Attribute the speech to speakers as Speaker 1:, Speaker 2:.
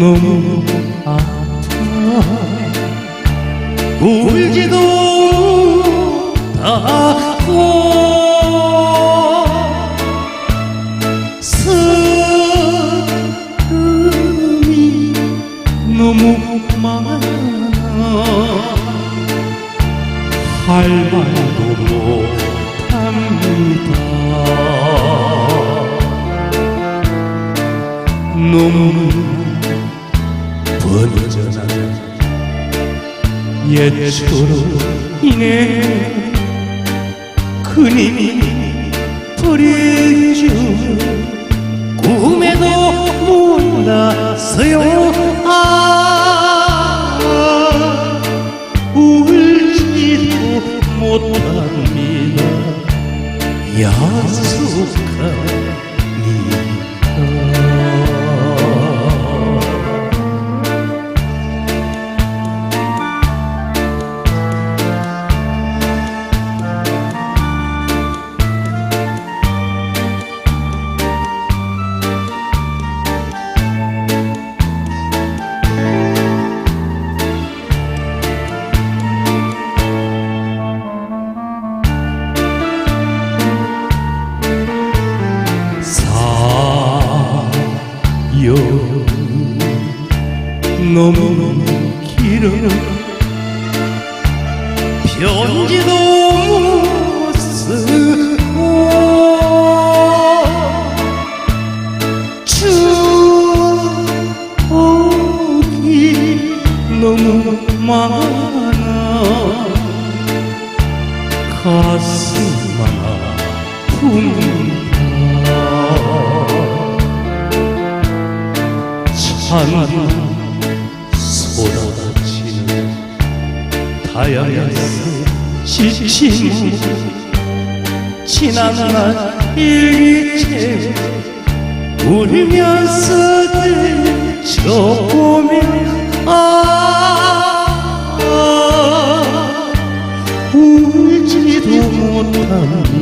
Speaker 1: 너무 아파 울지도 않고 슬픔이 너무 많아 할 말도 못합니다. 너무 번져나 옛처럼 이내 그님이 버려줘 꿈에도 몰랐어요. 아 울지도 못합니다. 약속합 너무 길어 편지도 못 쓰고 추억이 너무 많아 가슴 아픈다 찬 하얀새 지친 지난 날 일기체 울면서 들춰보며 아 울지도 못한